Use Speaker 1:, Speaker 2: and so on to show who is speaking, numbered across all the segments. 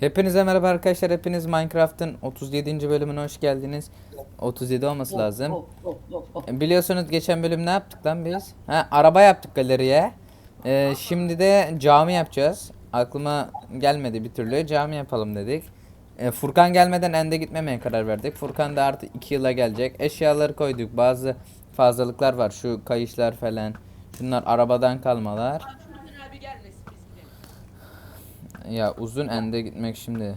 Speaker 1: Hepinize merhaba arkadaşlar. Hepiniz Minecraft'ın 37. bölümüne hoş geldiniz. 37 olması lazım. E, Biliyorsunuz geçen bölüm ne yaptık lan biz? Ha, araba yaptık galeriye. Ee, şimdi de cami yapacağız. Aklıma gelmedi bir türlü. Cami yapalım dedik. E, Furkan gelmeden ende gitmemeye karar verdik. Furkan da artık 2 yıla gelecek. Eşyaları koyduk. Bazı fazlalıklar var. Şu kayışlar falan. Şunlar arabadan kalmalar.
Speaker 2: Furkan abi gelmesin biz gidelim.
Speaker 1: Ya uzun ende gitmek şimdi.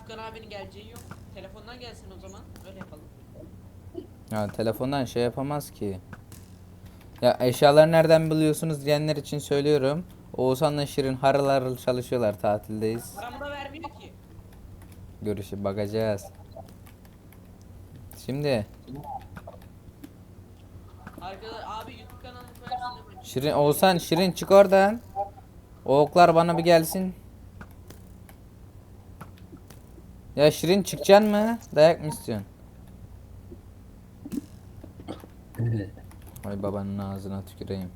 Speaker 2: Furkan abinin geleceği yok. Telefondan gelsin o zaman. Öyle yapalım.
Speaker 1: Ya telefondan şey yapamaz ki. Ya eşyaları nereden biliyorsunuz diyenler için söylüyorum. Oğuzhan'la Şirin harıl harıl çalışıyorlar tatildeyiz.
Speaker 2: Paramı da vermiyor ki.
Speaker 1: Görüşü bakacağız. Şimdi
Speaker 2: Arkada abi YouTube kanalını koyarsın değil mi?
Speaker 1: Şirin Oğuzhan Şirin çık oradan. O oklar bana bir gelsin. Ya Şirin çıkacaksın mı? Dayak mı istiyorsun? Ay babanın ağzına tüküreyim.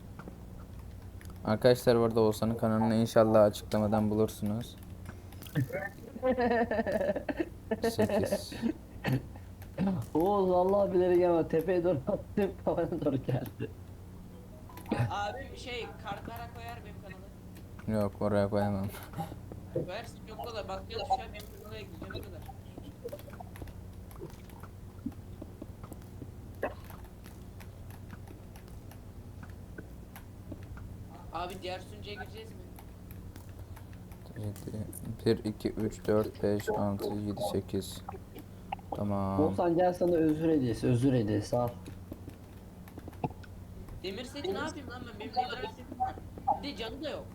Speaker 1: Arkadaşlar burada Oğuzhan'ın kanalını inşallah açıklamadan bulursunuz. 8
Speaker 3: Oğuz vallahi bilerek ama tepeye doğru attım kafana doğru geldi.
Speaker 2: Abi şey kartlara koyar benim kanalı.
Speaker 1: Yok oraya koyamam.
Speaker 2: Yok o da bakacağız şu an benim ekleyeceğim ne kadar. Abi diğer sunucuya gireceğiz mi?
Speaker 1: 1, 2, 3, 4, 5, 6, 7, 8 Tamam.
Speaker 3: Oğuzhan gel sana özür hediyesi, özür hediyesi al.
Speaker 2: Demir seti ne yapayım lan ben? Benim demir setim var. Bir de canı da yok.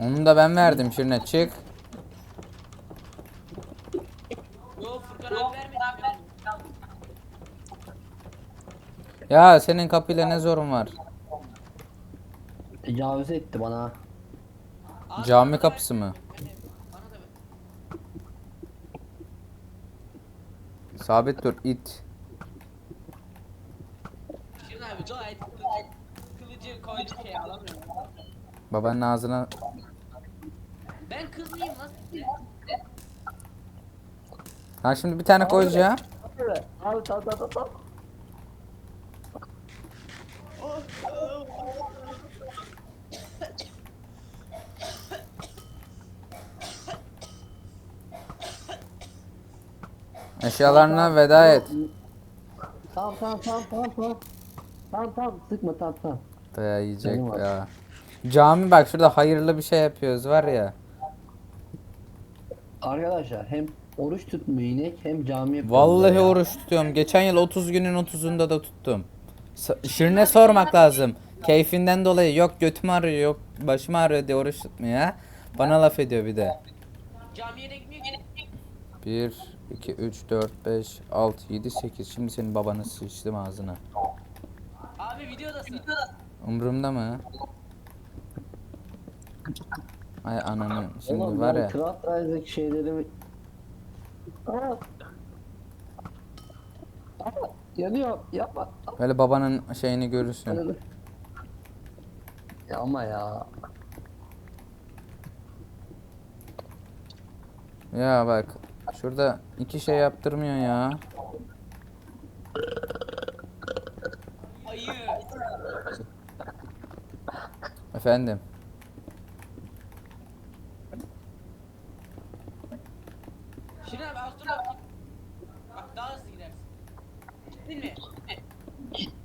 Speaker 1: Onu da ben verdim Şirin'e çık. Ya senin kapıyla ne zorun var?
Speaker 3: Tecavüz etti bana.
Speaker 1: Cami kapısı mı? Sabit dur it.
Speaker 2: Şirin abi gayet kılıcı, kılıcı koydu şey alamıyorum.
Speaker 1: Babanın ağzına
Speaker 2: Ben kız mıyım lan?
Speaker 1: Ha şimdi bir tane koyacağım.
Speaker 3: Al tamam tamam tamam.
Speaker 1: Eşyalarına veda et.
Speaker 3: Tamam tamam tamam tamam tamam. Tamam tamam sıkma tamam tamam.
Speaker 1: Daya yiyecek ya. Cami bak şurada hayırlı bir şey yapıyoruz var ya.
Speaker 3: Arkadaşlar hem oruç tutmuyor inek hem cami yapıyor.
Speaker 1: Vallahi
Speaker 3: ya.
Speaker 1: oruç tutuyorum. Geçen yıl 30 günün 30'unda da tuttum. Sa- Şirin'e sormak lazım. Keyfinden dolayı yok götüm ağrıyor yok başım ağrıyor diye oruç tutmuyor ya. Bana laf ediyor bir de.
Speaker 2: Camiye de gitmiyor ki.
Speaker 1: 1, 2, 3, 4, 5, 6, 7, 8. Şimdi senin babanı sıçtım ağzına.
Speaker 2: Abi videodasın.
Speaker 1: Umurumda mı? Ay ananı şimdi
Speaker 3: Oğlum
Speaker 1: var ya.
Speaker 3: Craft Rise'daki şeylerimi... Aa! Aa! Yanıyor yapma.
Speaker 1: Böyle babanın şeyini görürsün.
Speaker 3: Ya ama ya.
Speaker 1: Ya bak şurada iki şey yaptırmıyor ya. Efendim.
Speaker 2: Şirin abi az dur bak. Bak daha hızlı gidersin. Gittin mi?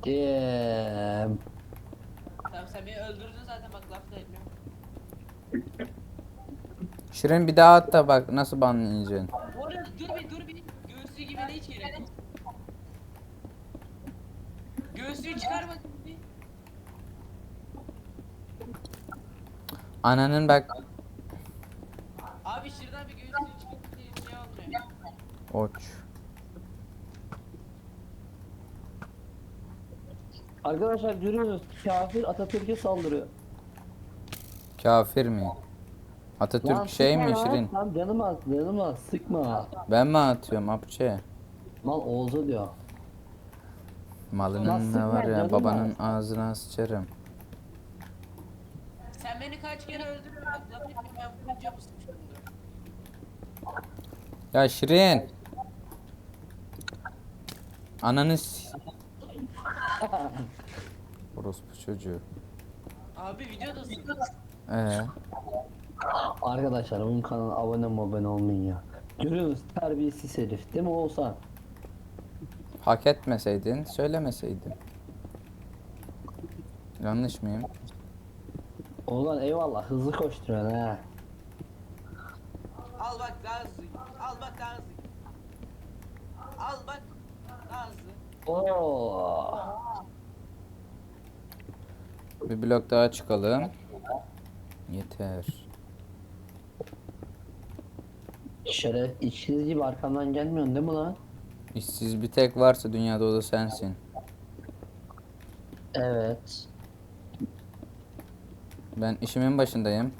Speaker 3: Gittim.
Speaker 2: Tamam sen beni öldürdün zaten bak laf da etmiyorum.
Speaker 1: Şirin bir daha at da bak nasıl banlayacaksın.
Speaker 2: Bu arada dur bir dur bir. Göğsü gibi de hiç gerek yok. Göğsüyü çıkar bakayım bir.
Speaker 1: Ananın bak
Speaker 2: Abi şuradan bir göğsüyü çıkıp bir şey olmuyor.
Speaker 1: oç.
Speaker 3: Arkadaşlar görüyorsunuz kafir Atatürk'e saldırıyor.
Speaker 1: Kafir mi? Atatürk
Speaker 3: Lan
Speaker 1: şey
Speaker 3: sıkma
Speaker 1: mi
Speaker 3: lan,
Speaker 1: Şirin?
Speaker 3: Tamam canım az canım az sıkma.
Speaker 1: Ben mi atıyorum apçe?
Speaker 3: Mal Oğuz'a diyor. Lan
Speaker 1: Malının ne
Speaker 3: sıkma
Speaker 1: var ya
Speaker 3: canım
Speaker 1: babanın ağzına sıçarım.
Speaker 2: Sen beni kaç kere öldürdün ben vurunca mı?
Speaker 1: Ya Şirin. Ananı s- Orospu çocuğu.
Speaker 2: Abi videodasın.
Speaker 1: Ee,
Speaker 3: Arkadaşlar bunun kanalına abone mi abone olmayın ya. Görüyorsunuz terbiyesiz herif değil mi Oğuzhan?
Speaker 1: hak etmeseydin, söylemeseydin. Yanlış mıyım?
Speaker 3: Oğuzhan eyvallah hızlı koşturuyorsun ha.
Speaker 2: Al bak daha hızlı. Al bak daha hızlı. Al bak daha hızlı.
Speaker 3: Oo.
Speaker 1: Bir blok daha çıkalım. Yeter.
Speaker 3: Şeref içiniz gibi arkamdan gelmiyorsun değil mi lan?
Speaker 1: İşsiz bir tek varsa dünyada o da sensin.
Speaker 3: Evet.
Speaker 1: Ben işimin başındayım.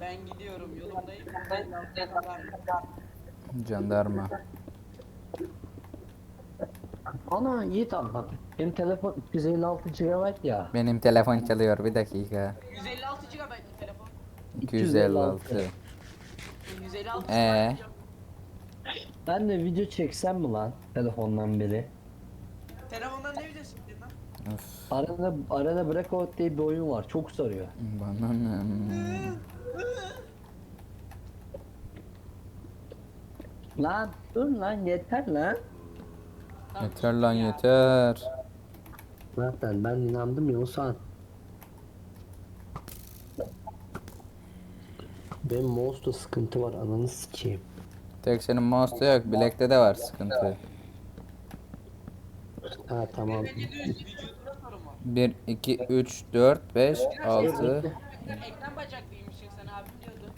Speaker 2: Ben gidiyorum yolumdayım.
Speaker 1: Jandarma.
Speaker 3: Ana Yiğit abi bak. Benim telefon 256 GB ya.
Speaker 1: Benim telefon çalıyor bir dakika.
Speaker 2: 156 GB mı telefon?
Speaker 1: 256.
Speaker 2: 156
Speaker 1: Ee?
Speaker 3: Ben de video çeksem mi lan telefondan biri?
Speaker 2: Telefondan ne videosu çektin lan?
Speaker 1: Of,
Speaker 3: Arada arada Breakout diye bir oyun var. Çok sarıyor.
Speaker 1: bana ne?
Speaker 3: Lan dur lan yeter lan.
Speaker 1: Yeter lan
Speaker 2: ya.
Speaker 1: yeter.
Speaker 3: Zaten ben inandım ya Oğuzhan. Benim mouse'da sıkıntı var ananı sikeyim.
Speaker 1: Tek senin mouse'da yok, bilekte de var sıkıntı.
Speaker 3: Ha tamam.
Speaker 2: Bence düz vücuduna sorun var.
Speaker 1: 1, 2, 3, 4, 5, 6.
Speaker 2: Sen ekran bacaklıymışsın sen abim diyordu.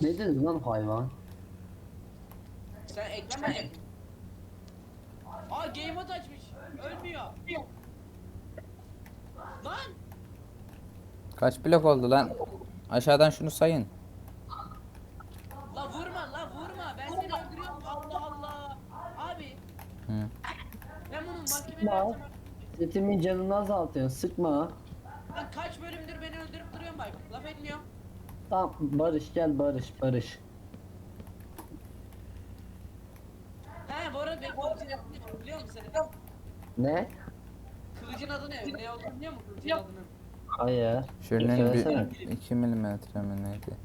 Speaker 3: Ne dedin lan hayvan?
Speaker 2: Sen bacak. Aa game mode açmış. Ölmüyor. Lan!
Speaker 1: Kaç blok oldu lan? Aşağıdan şunu sayın.
Speaker 2: La vurma la vurma. Ben seni öldürüyorum. Allah Allah. Abi
Speaker 1: Hı.
Speaker 2: ben bunun mahkemeye
Speaker 3: Ya.
Speaker 2: vereceğim.
Speaker 3: Setimin canını azaltıyorsun sıkma.
Speaker 2: Lan kaç bölümdür beni öldürüp duruyorsun bak. Laf etmiyorum.
Speaker 3: Tamam Barış gel Barış Barış.
Speaker 2: Benim kılıcın adı ne biliyor musun sen?
Speaker 3: Ne?
Speaker 2: Kılıcın adı ne? Ne olduğunu biliyor musun kılıcın adını?
Speaker 3: Hayır.
Speaker 1: Şirinin
Speaker 3: Söylesene.
Speaker 1: bir 2 milimetre mi neydi?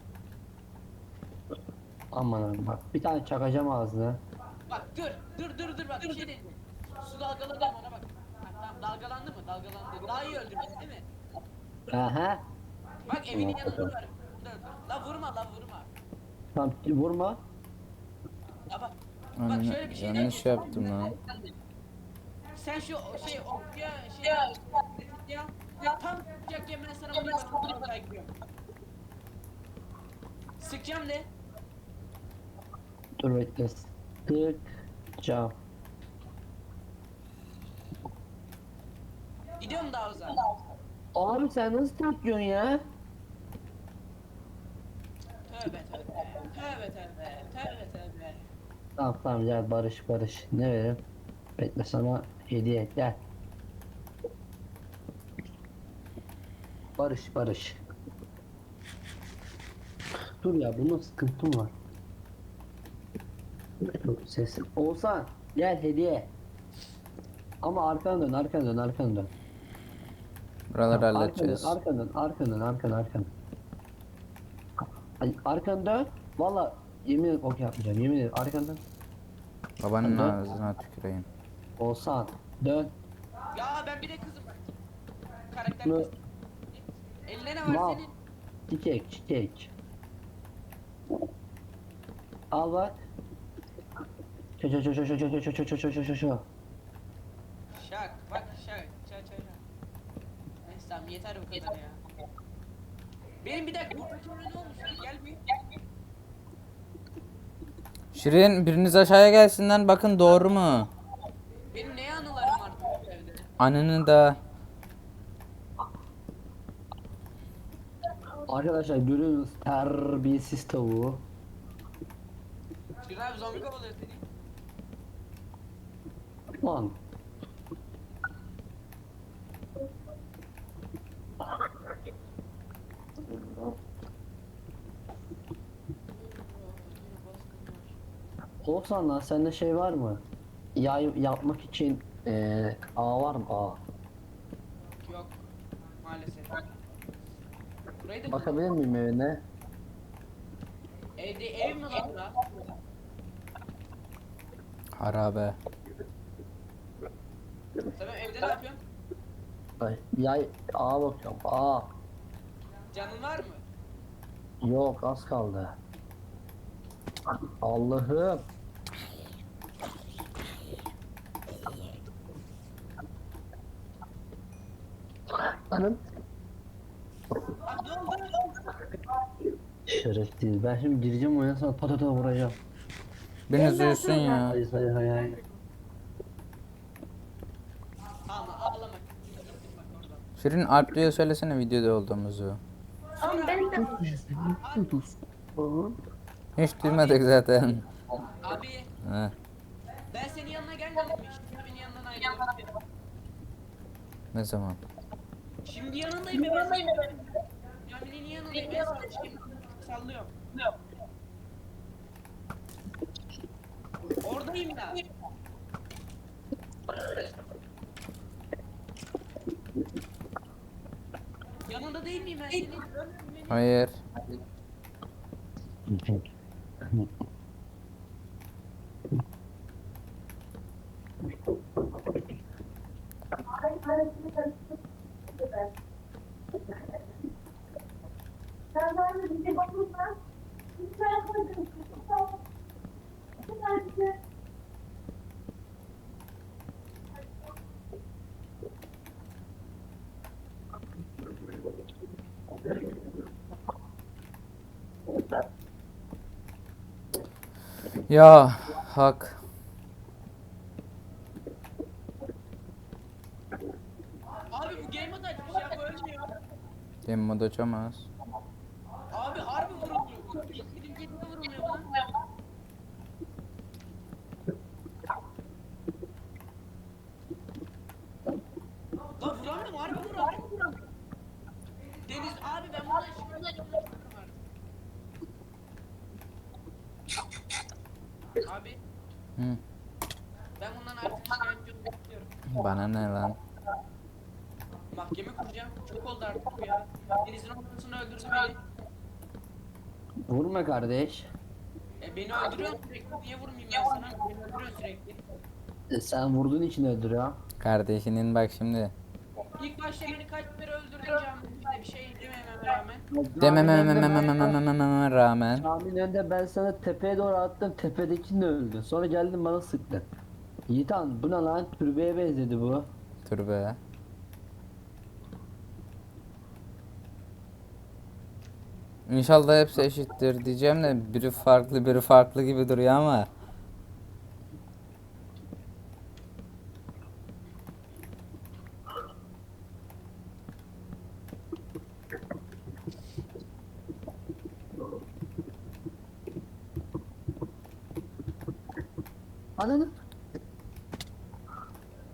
Speaker 3: Aman abi bak bir tane çakacağım ağzına.
Speaker 2: Bak dur dur dur dur bak bir şey diyeceğim. Su dalgaladı ama ona bak. Ha, tamam dalgalandı mı? Dalgalandı. Daha iyi öldürdün değil mi?
Speaker 3: Aha.
Speaker 2: Bak evinin yanında var. Dur dur. La vurma la vurma.
Speaker 3: Tamam vurma.
Speaker 2: Bak.
Speaker 1: Ananı
Speaker 2: şöyle bir şey
Speaker 1: yanlış
Speaker 2: diyeceğim.
Speaker 1: yaptım lan.
Speaker 2: Sen şu o- şey okya şey ya ya tam sıkacakken ben sana bunu yapıp kaygırıyorum. Sıkacağım de.
Speaker 3: Dur bekle. Sıkacağım.
Speaker 2: Gidiyorum daha uzağa.
Speaker 3: Abi sen nasıl takıyorsun ya?
Speaker 2: Tövbe tövbe. Tövbe tövbe.
Speaker 3: Tamam tamam gel Barış Barış. Ne vereyim? Bekle sana hediye gel. Barış Barış. Dur ya bunun sıkıntım var. Sesim. Oğuzhan gel hediye. Ama arkana dön arkana dön arkana dön.
Speaker 1: Buraları
Speaker 3: Arkanı
Speaker 1: halledeceğiz.
Speaker 3: arkanı dön, arkanı dön, arkanı, arkanı. Arkanı dön. Valla yemin ederim ok yapmayacağım, yemin ederim. Arkanı dön.
Speaker 1: Babanın
Speaker 3: Dön.
Speaker 1: ağzına tüküreyim.
Speaker 3: Olsan. Dön.
Speaker 2: Ya ben bir de kızım. Karakter kız. Eline ne var
Speaker 3: Mal.
Speaker 2: senin?
Speaker 3: Çiçek, çiçek. Al bak. Çö çö çö çö çö çö çö çö çö çö çö çö çö.
Speaker 2: Şak bak şak şak şak. Neyse tamam yeter bu kadar ya. Benim bir dakika bu ne olmuş? Gel bir.
Speaker 1: Şirin biriniz aşağıya gelsinler bakın doğru mu?
Speaker 2: Benim ne anılarım var bu evde?
Speaker 1: Anını da
Speaker 3: Arkadaşlar görüyorsunuz terbiyesiz tavuğu.
Speaker 2: Şirin abi zombi kovalıyor seni.
Speaker 3: Osman. Osman lan sende şey var mı? Yay yapmak için eee ağ var mı ağ?
Speaker 2: Yok. Maalesef. Burayı da
Speaker 3: Bakabilir miyim evine?
Speaker 2: Evde ev mi lan bura?
Speaker 1: Harabe.
Speaker 2: Sen evde ne yapıyorsun?
Speaker 3: Ay, yay ağa bakıyorum ağ.
Speaker 2: Canın var mı?
Speaker 3: Yok az kaldı. Allah'ım.
Speaker 2: Hanım.
Speaker 3: Şerefsiz. Ben şimdi gireceğim oyuna sana patata vuracağım.
Speaker 1: Beni Ben üzüyorsun ya.
Speaker 2: Hayır hayır hayır.
Speaker 1: Şirin Alp diye söylesene videoda olduğumuzu.
Speaker 4: Ama ben de
Speaker 1: Hiç duymadık zaten.
Speaker 2: Abi ben senin yanına gelmedim. Hiç benim yanından ayrıldım.
Speaker 1: Ne zaman?
Speaker 2: Şimdi yanındayım hemen. Camilenin yanındayım hemen. Sallıyorum. Oradayım da. Yanında değil miyim ben senin?
Speaker 1: Hayır. Ya hak.
Speaker 2: Abi bu game mode açmış ya bu ölmüyor.
Speaker 1: Game mod açamaz.
Speaker 2: Abi harbi vurulmuyor. Gittim gittim vurulmuyor lan. Lan vuramıyorum harbi vuramıyorum. Deniz abi ben bundan şimdi Abi
Speaker 1: Hı.
Speaker 2: ben bundan artık şikayetçi olmak istiyorum.
Speaker 1: Bana ne lan?
Speaker 2: Mahkeme kuracağım. Çok oldu artık bu ya. Deniz'in ortasını öldürdü beni.
Speaker 3: Vurma kardeş.
Speaker 2: E beni öldürüyorsun sürekli. Niye vurmayayım ya sana? Beni öldürüyorsun sürekli.
Speaker 3: E, Sen vurduğun için öldürüyor.
Speaker 1: Kardeşinin bak şimdi.
Speaker 2: İlk başta beni kaç kere öldürdün canım. İşte bir şey demememe rağmen.
Speaker 3: Caminin önünde ben sana tepeye doğru attım. Tepedekini de öldü. Sonra geldin bana sıktın. Yiğitan bu ne lan? Türbeye benzedi bu.
Speaker 1: Dur. İnşallah hepsi eşittir diyeceğim de biri farklı biri farklı gibi duruyor ama.
Speaker 3: Ananı.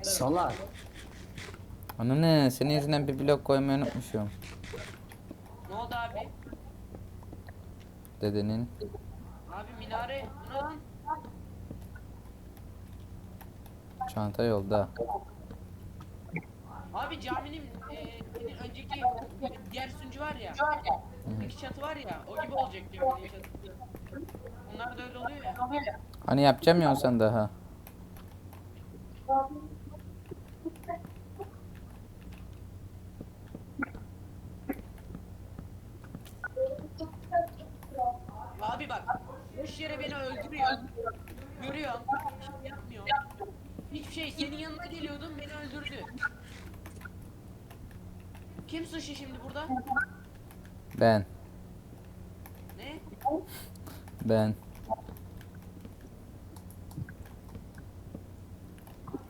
Speaker 3: Salak.
Speaker 1: Ana yüzünden bir blok koymayı unutmuşum.
Speaker 2: Ne oldu abi?
Speaker 1: Dedenin.
Speaker 2: Abi minare. Ne lan?
Speaker 1: Çanta yolda.
Speaker 2: Abi caminin e, önceki diğer sunucu var ya. Öndeki çatı var ya. O gibi olacak caminin çatısı. Bunlar da öyle oluyor ya.
Speaker 1: Hani yapacağım ya sen daha.
Speaker 2: Abi bak. Boş yere beni öldürüyor. Görüyorum. Bir şey yapmıyor. Hiçbir şey. Senin yanına geliyordum beni öldürdü. Kim suçlu şimdi burada?
Speaker 1: Ben.
Speaker 2: Ne?
Speaker 1: Ben.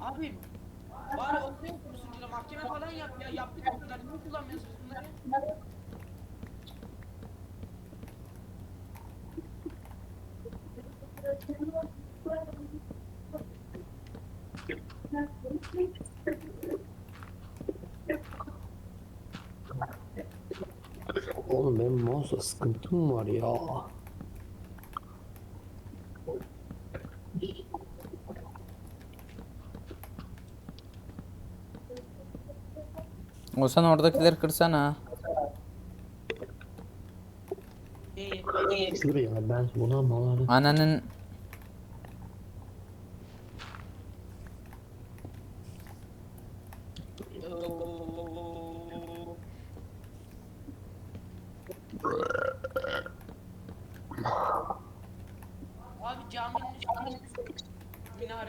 Speaker 2: Abi bari ortaya kursun mahkeme falan yap ya yaptık bunları niye kullanmıyorsunuz bunları?
Speaker 3: Mouse'da sıkıntım var ya.
Speaker 1: O sen oradakileri kırsana.
Speaker 2: İyi.
Speaker 3: Dur ya ben buna malarım.
Speaker 1: Ananın
Speaker 2: Abi caminin üstüne minareli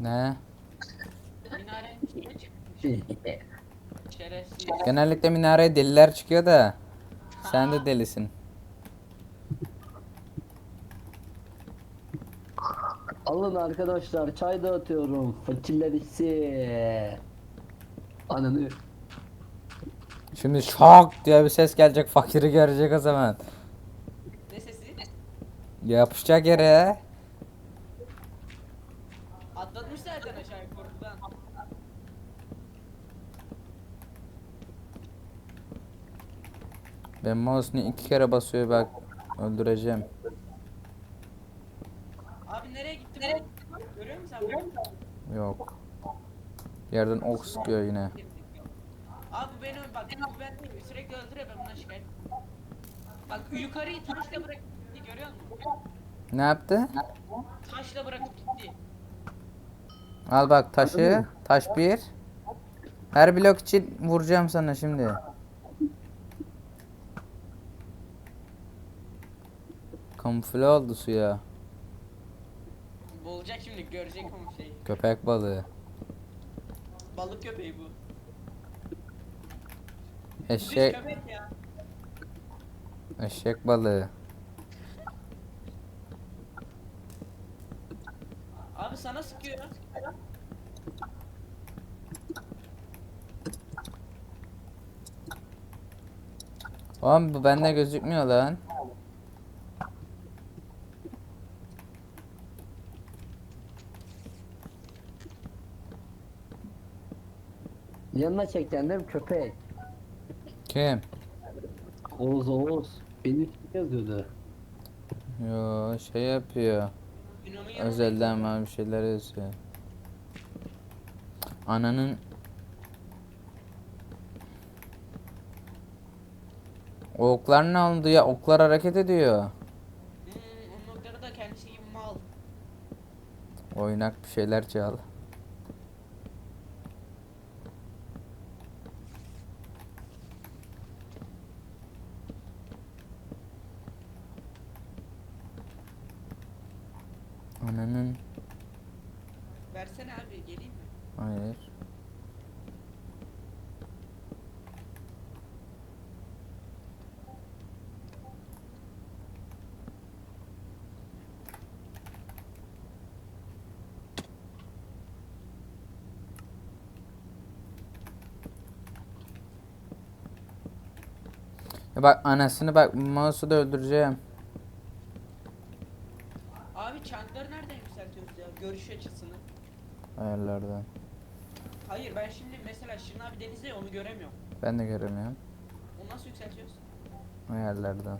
Speaker 1: ne? Genellikle minareye deliler çıkıyor da sen de delisin.
Speaker 3: Alın arkadaşlar çay dağıtıyorum. Fakirler içsi. Ananı.
Speaker 1: Şimdi şok diye bir ses gelecek fakiri görecek o zaman.
Speaker 2: Ne sesi?
Speaker 1: Yapışacak yere.
Speaker 2: Atlatmış zaten aşağıya korkudan.
Speaker 1: Ben mouse'unu iki kere basıyor bak öldüreceğim.
Speaker 2: Abi nereye gitti bu? Görüyor musun sen bunu?
Speaker 1: Yok. Yerden ok sıkıyor yine.
Speaker 2: Abi beni bak bu ben sürekli öldürüyor ben buna şikayet. Bak yukarıyı taşla bırakıp gitti görüyor musun?
Speaker 1: Ne yaptı?
Speaker 2: Taşla bırakıp gitti.
Speaker 1: Al bak taşı. Taş bir. Her blok için vuracağım sana şimdi. Kamufle oldu suya.
Speaker 2: Boğulacak şimdi görecek o şeyi.
Speaker 1: Köpek balığı.
Speaker 2: Balık köpeği bu.
Speaker 1: Eşek,
Speaker 2: köpek ya.
Speaker 1: eşek balığı.
Speaker 2: Abi sana sıkıyor.
Speaker 1: Oğlum bu bende gözükmüyor lan.
Speaker 3: Yanına çekten değil mi köpek?
Speaker 1: Kim?
Speaker 3: Oğuz Oğuz. Benim için yazıyordu.
Speaker 1: Yo şey yapıyor. Özelden var bir şeyler yazıyor. Ananın O oklar ne oldu ya? Oklar hareket ediyor.
Speaker 2: Hmm, onun da kendisi gibi mal.
Speaker 1: Oynak bir şeyler çal. Ananın
Speaker 2: Versene abi geleyim mi?
Speaker 1: hayır. Bak anasını bak mouse'u da öldüreceğim.
Speaker 2: Abi çankları nereden yükseltiyoruz ya? Görüş açısını.
Speaker 1: Ayarlardan.
Speaker 2: Hayır ben şimdi mesela Şirin abi denizde ya, onu göremiyorum.
Speaker 1: Ben de göremiyorum.
Speaker 2: Onu nasıl yükseltiyoruz?
Speaker 1: Ayarlardan.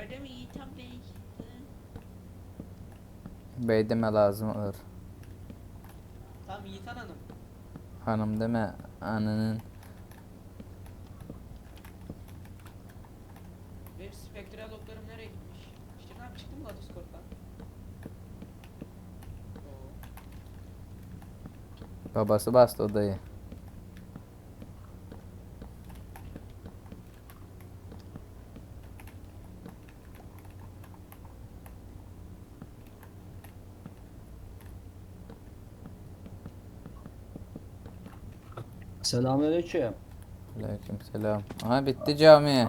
Speaker 2: Öyle mi Yiğitan Bey? Hı?
Speaker 1: Bey deme lazım olur.
Speaker 2: Tamam Yiğitan Hanım.
Speaker 1: Hanım deme ananın.
Speaker 2: Benim spektral oklarım nereye gitmiş? Şirin abi çıktı mı la Discord'dan? Oo.
Speaker 1: Babası bastı odayı.
Speaker 3: Selamünaleyküm.
Speaker 1: Aleyküm selam. Aha bitti cami.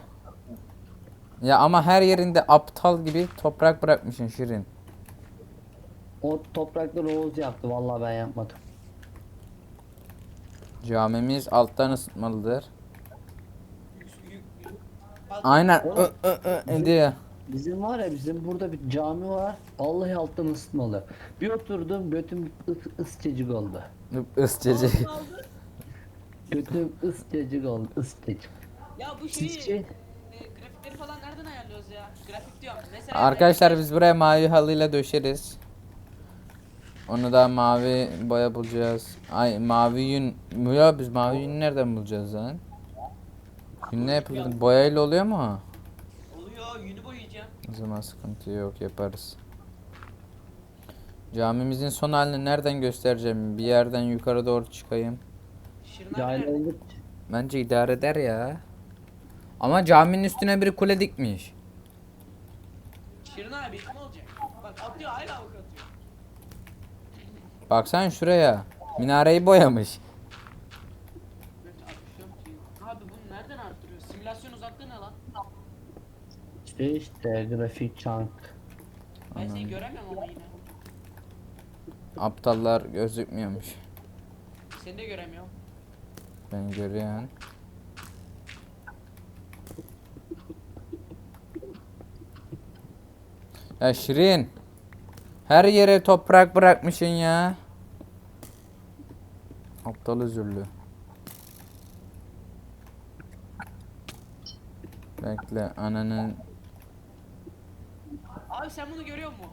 Speaker 1: Ya ama her yerinde aptal gibi toprak bırakmışsın Şirin.
Speaker 3: O toprakları Oğuz yaptı. Vallahi ben yapmadım.
Speaker 1: Camimiz alttan ısıtmalıdır. Aynen. Ö, ö, ö, diyor.
Speaker 3: Bizim var ya bizim burada bir cami var. Vallahi alttan ısıtmalı. Bir oturdum götüm ıs ısıtıcık oldu.
Speaker 2: Kaldı.
Speaker 3: Götüm ısıtıcık oldu ısıtıcık.
Speaker 2: Ya bu şeyi
Speaker 3: Sizce?
Speaker 2: e, grafikleri falan nereden ayarlıyoruz ya? Grafik diyorum. Mesela
Speaker 1: Arkadaşlar biz buraya mavi halıyla döşeriz. Onu da mavi boya bulacağız. Ay mavi yün. Ya biz mavi yün nereden bulacağız lan? Yün ne yapılır? Boyayla oluyor mu?
Speaker 2: Oluyor, yünü boyayacağım.
Speaker 1: O zaman sıkıntı yok yaparız. Camimizin son halini nereden göstereceğim? Bir yerden yukarı doğru çıkayım.
Speaker 2: Şırnak
Speaker 3: Cahil
Speaker 2: nerede?
Speaker 3: olduk.
Speaker 1: Bence idare eder ya. Ama caminin üstüne bir kule dikmiş.
Speaker 2: Şirin abi ne olacak? Bak atıyor hala bak atıyor.
Speaker 1: Baksana şuraya. Minareyi boyamış.
Speaker 2: Abi bunu nereden arttırıyor? Simülasyon uzaklığı ne lan?
Speaker 3: İşte işte grafik chunk.
Speaker 2: Ben seni göremiyorum ama yine.
Speaker 1: Aptallar gözükmüyormuş.
Speaker 2: Seni de göremiyorum.
Speaker 1: Ben görüyorum. Ya Şirin. Her yere toprak bırakmışsın ya. Aptal özürlü. Bekle ananın
Speaker 2: Abi sen bunu görüyor musun?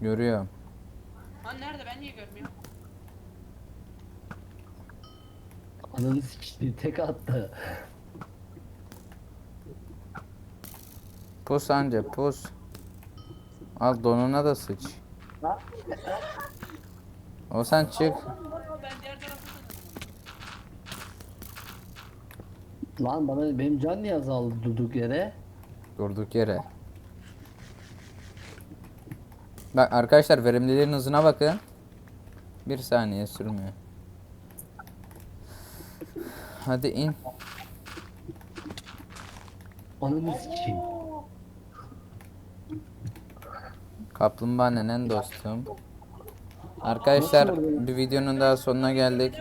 Speaker 1: görüyorum.
Speaker 2: Lan nerede ben niye görmüyorum?
Speaker 3: Ananı sikişti tek attı.
Speaker 1: Pus anca pus. Al donuna da sıç. O sen çık.
Speaker 3: Lan bana benim can niye azaldı durduk yere?
Speaker 1: Durduk yere. Bak arkadaşlar verimliliğin hızına bakın. Bir saniye sürmüyor. Hadi in.
Speaker 3: Ananı sikeyim.
Speaker 1: Kaplumbağa nenen dostum. Arkadaşlar bir videonun daha sonuna geldik.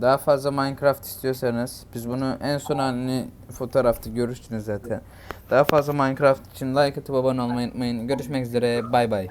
Speaker 1: Daha fazla Minecraft istiyorsanız biz bunu en son halini fotoğrafta görürsünüz zaten. Daha fazla Minecraft için like atıp abone olmayı unutmayın. Görüşmek üzere. Bay bay.